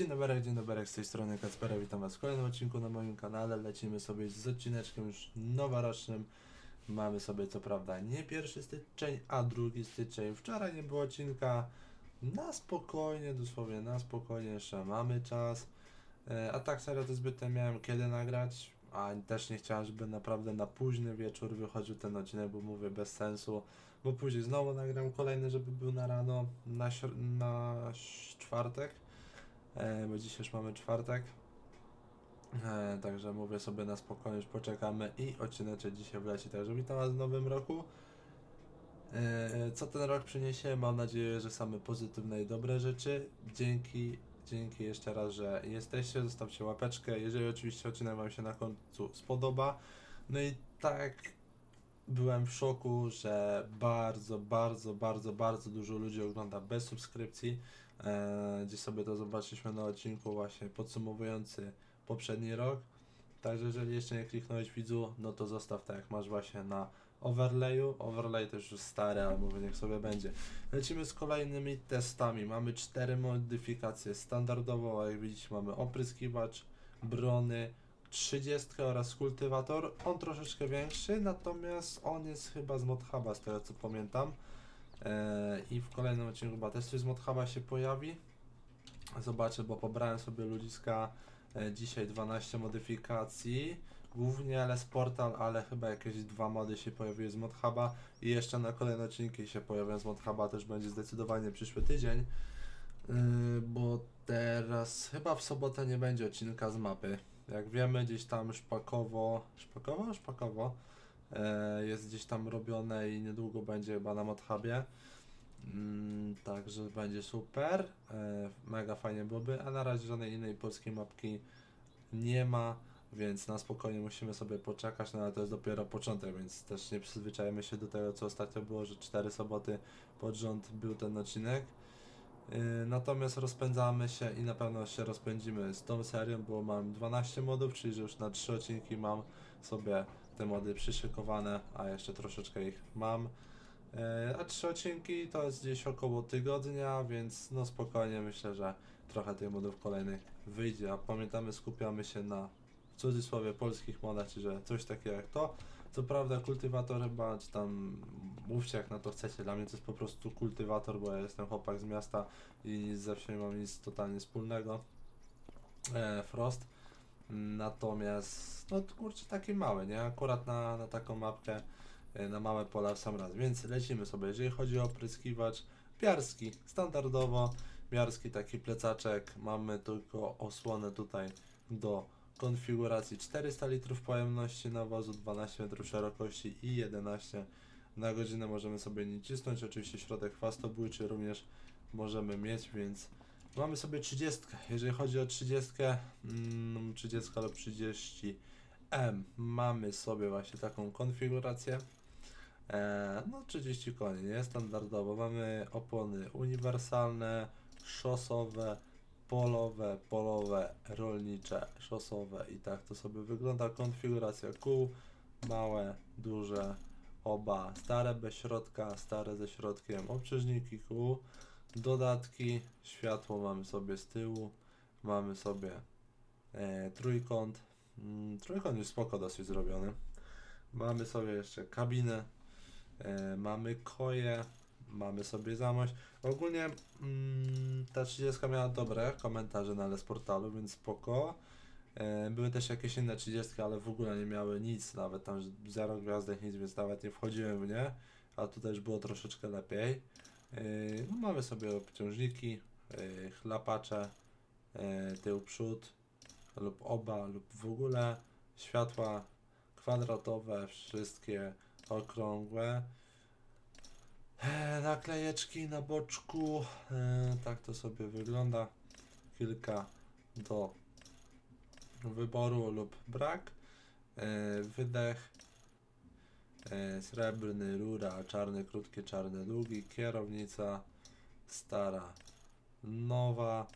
Dzień dobry, dzień dobry, z tej strony Kacpera, witam was w kolejnym odcinku na moim kanale. Lecimy sobie z odcineczkiem już noworocznym. Mamy sobie co prawda nie pierwszy styczeń, a drugi styczeń. Wczoraj nie było odcinka. Na spokojnie, dosłownie na spokojnie, jeszcze mamy czas. E, A tak serio to zbyt nie miałem kiedy nagrać, a też nie chciałem, żeby naprawdę na późny wieczór wychodził ten odcinek, bo mówię bez sensu, bo później znowu nagram kolejny, żeby był na rano, na, na czwartek, bo dzisiaj już mamy czwartek. E, także mówię sobie na spokojnie, już poczekamy i odcineczek dzisiaj wleci. Także witam Was w nowym roku. E, co ten rok przyniesie? Mam nadzieję, że same pozytywne i dobre rzeczy. Dzięki, dzięki jeszcze raz, że jesteście. Zostawcie łapeczkę. Jeżeli oczywiście odcinek Wam się na końcu spodoba. No i tak byłem w szoku, że bardzo, bardzo, bardzo, bardzo dużo ludzi ogląda bez subskrypcji. E, gdzie sobie to zobaczyliśmy na odcinku właśnie podsumowujący poprzedni rok. Także jeżeli jeszcze nie kliknąłeś widzu, no to zostaw tak jak masz właśnie na overlayu. Overlay też już stary, ale mówię niech sobie będzie. Lecimy z kolejnymi testami. Mamy cztery modyfikacje standardowo, jak widzicie mamy opryskiwacz, brony, 30 oraz kultywator. On troszeczkę większy, natomiast on jest chyba z Modhuba, z tego co pamiętam. Eee, I w kolejnym odcinku chyba też coś z Modhuba się pojawi. Zobaczę, bo pobrałem sobie ludziska e, dzisiaj 12 modyfikacji. Głównie LS Portal, ale chyba jakieś dwa mody się pojawiły z Modhuba i jeszcze na kolejne odcinki się pojawią z Modhuba, też będzie zdecydowanie przyszły tydzień. Yy, bo teraz chyba w sobotę nie będzie odcinka z mapy. Jak wiemy, gdzieś tam szpakowo, szpakowo, szpakowo e, jest gdzieś tam robione i niedługo będzie chyba na Modhubie. Mm, także będzie super. E, mega fajnie byłoby, a na razie żadnej innej polskiej mapki nie ma, więc na spokojnie musimy sobie poczekać, no ale to jest dopiero początek, więc też nie przyzwyczajemy się do tego, co ostatnio było, że 4 soboty pod rząd był ten odcinek. Yy, Natomiast rozpędzamy się i na pewno się rozpędzimy z tą serią, bo mam 12 modów, czyli że już na 3 odcinki mam sobie te mody przyszykowane, a jeszcze troszeczkę ich mam. Yy, A 3 odcinki to jest gdzieś około tygodnia, więc no spokojnie myślę, że trochę tych modów kolejnych wyjdzie. A pamiętamy, skupiamy się na w cudzysłowie polskich modach, czyli że coś takiego jak to. Co prawda kultywator chyba, czy tam mówcie jak na to chcecie, dla mnie to jest po prostu kultywator, bo ja jestem chłopak z miasta i nic ze wsią nie mam nic totalnie wspólnego. E, Frost. Natomiast, no kurczę, taki mały, nie? Akurat na, na taką mapkę, e, na małe pola w sam raz. Więc lecimy sobie. Jeżeli chodzi o opryskiwacz, piarski, standardowo, miarski taki plecaczek. Mamy tylko osłonę tutaj do konfiguracji 400 litrów pojemności nawozu, 12 metrów szerokości i 11 na godzinę możemy sobie nie cisnąć. Oczywiście środek chwastobójczy również możemy mieć, więc mamy sobie 30. Jeżeli chodzi o 30, mm, 30 lub 30 M, mamy sobie właśnie taką konfigurację. E, no 30 koni, nie? Standardowo. Mamy opony uniwersalne, szosowe, polowe, polowe, rolnicze, szosowe i tak to sobie wygląda. Konfiguracja kół, małe, duże, oba, stare bez środka, stare ze środkiem, obciążniki kół, dodatki, światło mamy sobie z tyłu, mamy sobie e, trójkąt, mm, trójkąt jest spoko dosyć zrobiony, mamy sobie jeszcze kabinę, e, mamy koje, mamy sobie zamość. Ogólnie mm, ta 30 miała dobre komentarze na Les Portalu, więc spoko. E, były też jakieś inne 30, ale w ogóle nie miały nic, nawet tam zero gwiazdek, nic, więc nawet nie wchodziłem w nie. A tu też było troszeczkę lepiej. E, no, mamy sobie obciążniki, e, chlapacze, e, tył przód lub oba lub w ogóle światła kwadratowe, wszystkie okrągłe. Naklejeczki na boczku, tak to sobie wygląda. Kilka do wyboru lub brak. Wydech, e, srebrny, rura, czarny, krótkie, czarne, długi, kierownica, stara, nowa,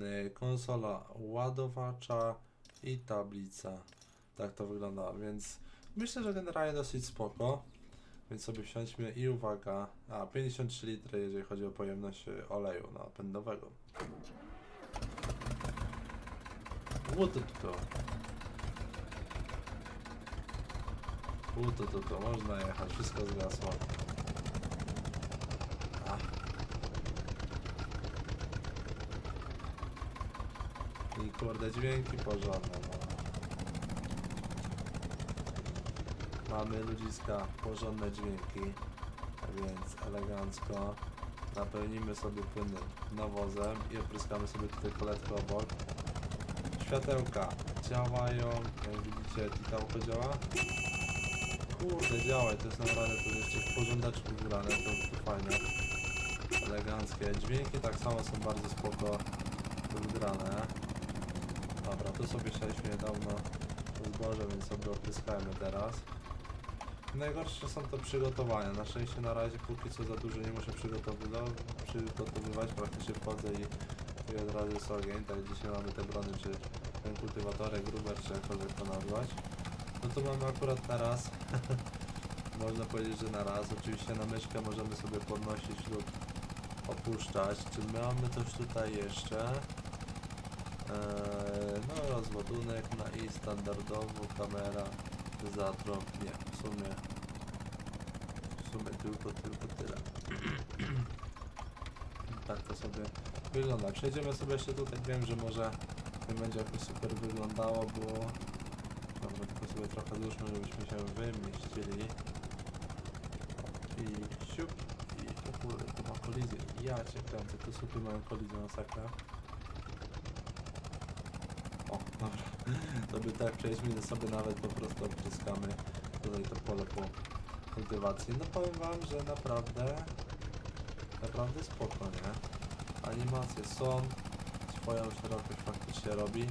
e, konsola ładowacza i tablica. Tak to wygląda, więc myślę, że generalnie dosyć spoko. Więc sobie wsiądźmy i uwaga, a 53 litry, jeżeli chodzi o pojemność e, oleju napędowego. U, to, to, to. U, to, to. Można jechać. Wszystko zgasło. I kurde, dźwięki porządne, no. Mamy ludziska, porządne dźwięki, więc elegancko napełnimy sobie płynnym nawozem i opryskamy sobie tutaj poletkę obok. Światełka działają, jak widzicie, titałko działa. Kurde, działa i to jest naprawdę to jeszcze w porządeczku wgrane, to, to fajne. Eleganckie. Dźwięki tak samo są bardzo spoko wgrane. Dobra, tu sobie sialiśmy niedawno zboże, więc sobie opryskajmy teraz. Najgorsze są to przygotowania. Na szczęście na razie póki co za dużo nie muszę przygotowywać, przygotowywać. praktycznie wchodzę i, i od razu jest ogień. Tak dzisiaj mamy te brony, czy ten kultywatorek, gruber, czy jakkolwiek to nazwać. No to mamy akurat na raz. Można powiedzieć, że na raz. Oczywiście na myszkę możemy sobie podnosić lub opuszczać. Czy mamy coś tutaj jeszcze? Eee, no rozładunek na i standardowo kamera zatrąb nie w sumie w sumie tylko tylko tyle tak to sobie wygląda przejdziemy sobie jeszcze tutaj wiem że może nie będzie jakoś super wyglądało bo sobie trochę złóżmy żebyśmy się wymieścili i siup i o kurde to ma kolizję ja cię kręcę te supy mają kolizję masakra o, dobra. To by tak przejdźmy sobie nawet po prostu opryskamy tutaj to pole po kultywacji. No powiem wam, że naprawdę naprawdę spoko, nie? Animacje są, swoją szerokość faktycznie robi.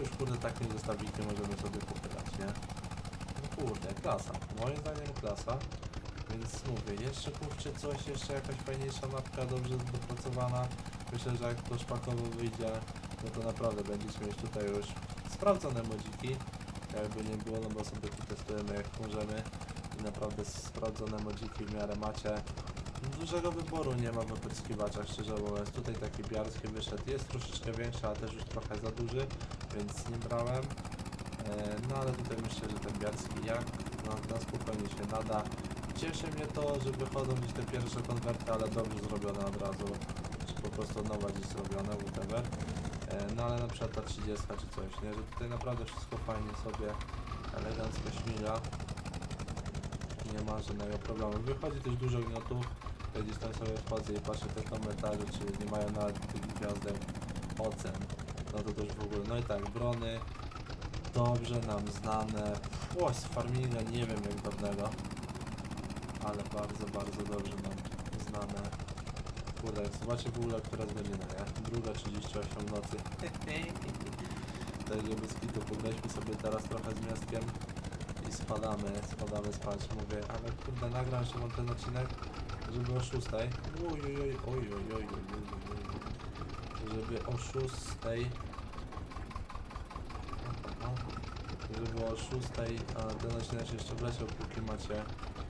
Już kurde takim zestawikiem możemy sobie popylać, nie? No kurde, klasa. Moim zdaniem klasa. Więc mówię, jeszcze kurczę coś, jeszcze jakaś fajniejsza mapka, dobrze dopracowana. Myślę, że jak to szpakowo wyjdzie, no to naprawdę będziecie mieć tutaj już sprawdzone modziki. Jakby nie było, no bo sobie tu testujemy jak możemy. I naprawdę sprawdzone modziki w miarę macie. Dużego wyboru nie ma w opryskiwaczach, szczerze mówiąc. Tutaj taki biarski wyszedł, jest troszeczkę większy, ale też już trochę za duży, więc nie brałem. E, No ale tutaj myślę, że ten biarski jak na, na spokojnie się nada. Cieszy mnie to, że wychodzą gdzieś te pierwsze konwerty, ale dobrze zrobione od razu. Czy po prostu od nowa gdzieś zrobione, whatever. E, No ale na przykład ta 30 czy coś, nie? Że tutaj naprawdę wszystko fajnie sobie elegancko śmiga. Nie ma żadnego problemu. Wychodzi też dużo gniotów. Ja gdzieś tam sobie wchodzę i patrzę te komentarze, czy nie mają nawet tych gwiazdek ocen. No to też w ogóle. No i tak, brony dobrze nam znane. O, z farminga nie wiem jak dawnego. Ale bardzo, bardzo dobrze nam znane. Kurde, zobaczcie w ogóle, która jest godzina, nie? Druga 38 w nocy. Także bez kitu podejdźmy sobie teraz trochę z miastkiem i spadamy, spadamy spać. Mówię, ale kurde, nagram jeszcze wam ten odcinek, żeby o szóstej. Oj, oj, oj, oj, oj, oj, oj, Żeby o szóstej. Żeby o szóstej, a ten odcinek jeszcze wleciał, póki macie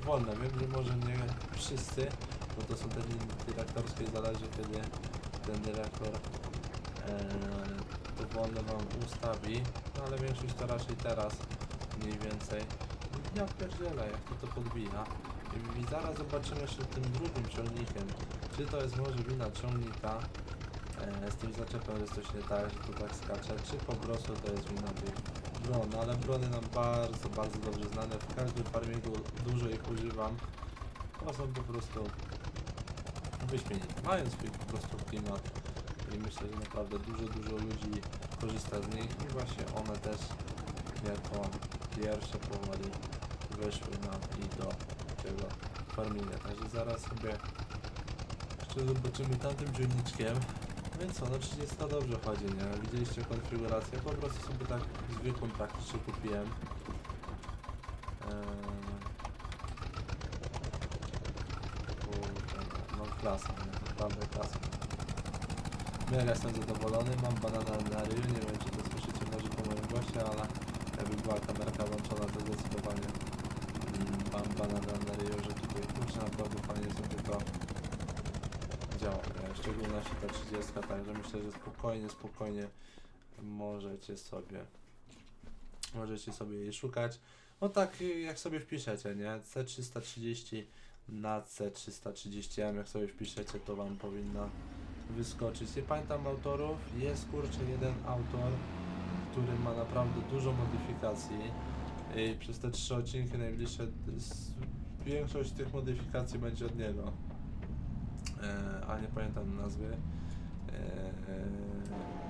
wolne. Wiem, że może nie wszyscy, bo to są te dyrektorskie, zależy kiedy ten dyrektor e, to wolne wam ustawi, no, ale większość to raczej teraz mniej więcej. Ja pierdzielę, jak to to podbija. I, zaraz zobaczymy jeszcze tym drugim ciągnikiem, czy to jest może wina ciągnika? E, z tym zaczepem coś nie tak, że to tak skacze, czy po prostu to jest wina tych bron, No, ale brony nam bardzo, bardzo dobrze znane, w każdym farmingu dużo ich używam. To są po prostu wyśmienite. Mają swój po prostu klimat. I myślę, że naprawdę dużo, dużo ludzi korzysta z nich. I właśnie one też jako pierwsze powoli wyszły nam i do tego farminga. Także zaraz sobie jeszcze zobaczymy tamtym dzienniczkiem. Więc co, no 30 dobrze chodzi, nie? Widzieliście konfigurację, po prostu sobie tak zwykłą praktycznie kupiłem. Eee, no klasa, nie? Naprawdę klasa. Mega jestem zadowolony, mam banana na ryju, nie wiem czy to słyszycie może po moim głosie, ale jakby była kamerka włączona to zdecydowanie mam banana na ryju, że tutaj kurczę naprawdę fajnie sobie to działa, nie? w szczególności ta 30, także myślę, że spokojnie, spokojnie możecie sobie możecie sobie jej szukać. No tak y, jak sobie wpiszecie, nie? C330 na C330M, jak sobie wpiszecie, to wam powinno wyskoczyć. Nie pamiętam autorów, jest kurczę jeden autor, który ma naprawdę dużo modyfikacji. I przez te trzy odcinki najbliższe większość tych modyfikacji będzie od niego. E, a nie pamiętam nazwy. E,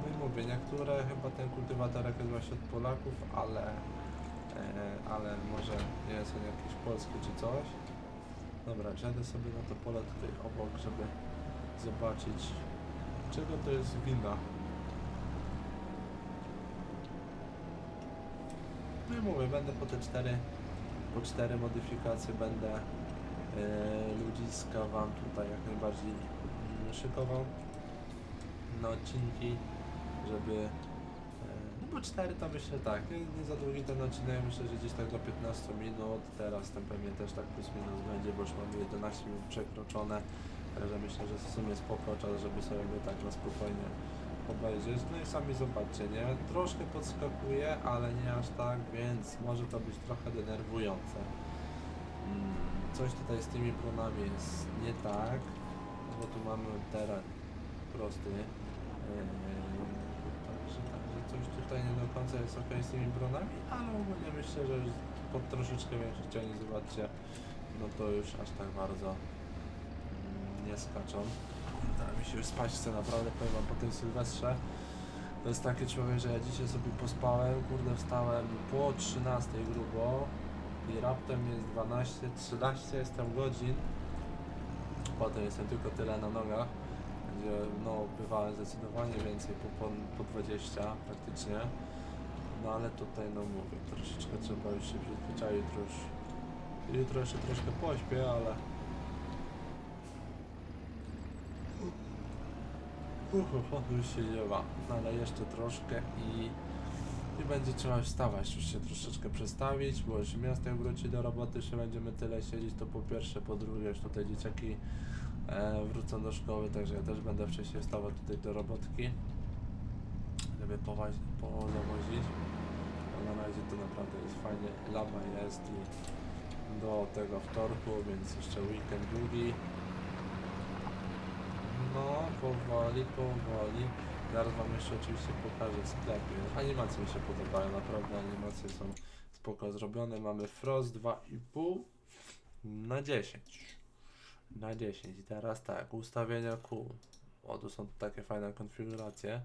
no i mówię, niektóre chyba ten kultywatorek jest właśnie od Polaków, ale e, ale może nie jest on jakiś polski czy coś. Dobra, jadę sobie na to pole tutaj obok, żeby zobaczyć czego to jest wina. No i mówię, będę po te cztery, po cztery modyfikacje będę e, ludziska wam tutaj jak najbardziej mm, szykował na odcinki, żeby e, no bo cztery to myślę tak, nie, nie za długi ten odcinek, myślę, że gdzieś tak do 15 minut, teraz ten pewnie też tak plus minus będzie, bo już mamy 11 minut przekroczone, także myślę, że w sumie spoko czas, żeby sobie tak na spokojnie obejrzeć. No i sami zobaczcie, nie? Troszkę podskakuje, ale nie aż tak, więc może to być trochę denerwujące. Mm, Coś tutaj z tymi prunami jest nie tak, bo tu mamy teren prosty. Yy, Także, także coś tutaj nie do końca jest ok z tymi bronami, ale ogólnie myślę, że już po troszeczkę większych ciągnie, zobaczcie, no to już aż tak bardzo mm, nie skaczą. Teraz mi się już spać chce, naprawdę powiem wam po tym Sylwestrze. To jest taki człowiek, że ja dzisiaj sobie pospałem, kurde wstałem po 13 grubo i raptem jest 12, 13 jestem godzin. Potem jestem tylko tyle na nogach, gdzie no bywałem zdecydowanie więcej, po, po, po 20 praktycznie. No ale tutaj no mówię, troszeczkę trzeba już się przyzwyczaić, jutro jutro jeszcze troszkę pośpię, ale Dziewa, no ale jeszcze troszkę i, i będzie trzeba wstawać, już się troszeczkę przestawić, bo miasto jak wróci do roboty, jeszcze będziemy tyle siedzieć, to po pierwsze, po drugie już tutaj dzieciaki e, wrócą do szkoły, także ja też będę wcześniej wstawał tutaj do robotki, żeby powozić, pozawozić, a na razie to naprawdę jest fajnie, lama jest i do tego wtorku, więc jeszcze weekend długi, no, powoli, powoli. Zaraz wam jeszcze oczywiście pokażę w sklepie. Animacje mi się podobają, naprawdę animacje są spoko zrobione. Mamy Frost 2,5 na 10. Na 10. I teraz tak, ustawienia kół. O, tu są takie fajne konfiguracje.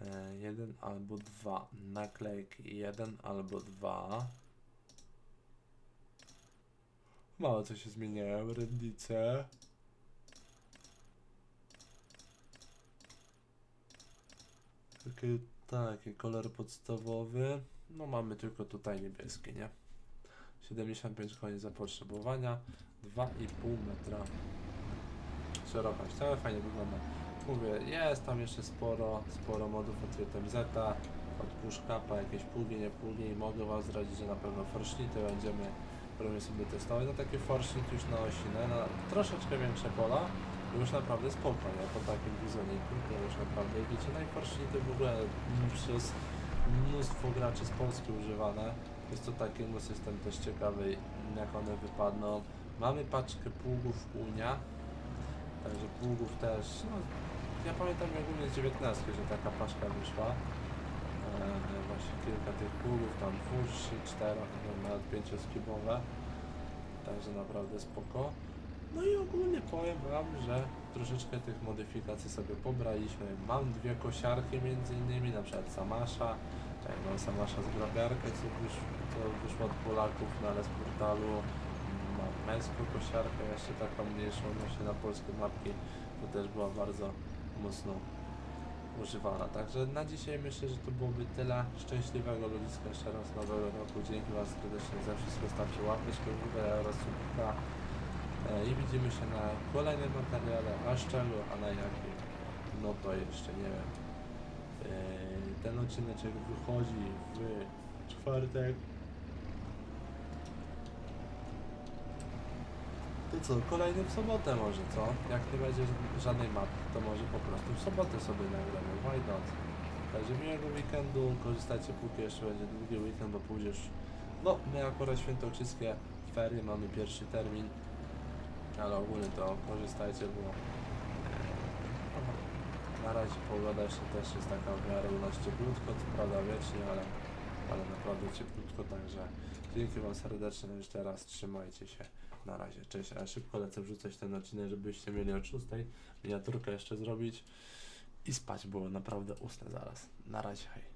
E, jeden albo dwa. Naklejki. Jeden albo dwa. Mało co się zmieniają. Rendice. Takie, taki kolor podstawowy. No mamy tylko tutaj niebieski, nie? 75 koni zapotrzebowania, 2,5 metra szerokość. Całe fajnie wygląda. Mówię, jest tam jeszcze sporo, sporo modów od JTMZ, od pushcapa, jakieś pługi, nie pługi i mogę wam zdradzić, że na pewno forsznity będziemy będziemy sobie testować. No taki forsznik już na osinę, na troszeczkę większe pola, już naprawdę spoko, nie? Po takim bizoniku, to już naprawdę wiecie, najforsznicy w ogóle przez mnóstwo graczy z Polski używane. Jest to taki no, system też ciekawy, jak one wypadną. Mamy paczkę pługów Unia, także pługów też, no, ja pamiętam jak u mnie z 19, że taka paczka wyszła. E, właśnie kilka tych pługów, tam dwóch, trzy, cztery, nawet pięcioskibowe. Także naprawdę spoko. No i ogólnie powiem wam, że troszeczkę tych modyfikacji sobie pobraliśmy. Mam dwie kosiarki między innymi, na przykład Samasza. Tak, mam Samasza z grabiarkę, co, wysz, co wyszło od Polaków, no ale z portalu. Mam męską kosiarkę, jeszcze taką mniejszą, właśnie na polskie mapki. To też była bardzo mocno używana. Także na dzisiaj myślę, że to byłoby tyle. Szczęśliwego ludziska jeszcze raz nowego roku. Dzięki Was serdecznie za wszystko. Stawcie łapeczkę w górę oraz subika. E, I widzimy się na kolejnym materiale, a z czego, a na jakim, no to jeszcze nie wiem. E, Ten odcinek wychodzi w czwartek. To co, kolejny w sobotę może, co? Jak nie będzie żadnej mapy, to może po prostu w sobotę sobie nagramy, why not? Także miłego weekendu, korzystajcie póki jeszcze będzie długi weekend, bo pójdziesz. No, my akurat świętokrzyskie ferie mamy pierwszy termin, ale ogólnie to korzystajcie, bo na razie pogoda jeszcze też jest taka w miarę u nas co prawda wiecznie, ale, ale naprawdę cieplutko, także dzięki Wam serdecznie jeszcze raz, trzymajcie się, na razie, cześć, a szybko lecę wrzucać ten odcinek, żebyście mieli o 6, miniaturkę jeszcze zrobić i spać, bo naprawdę usnę zaraz, na razie, hej.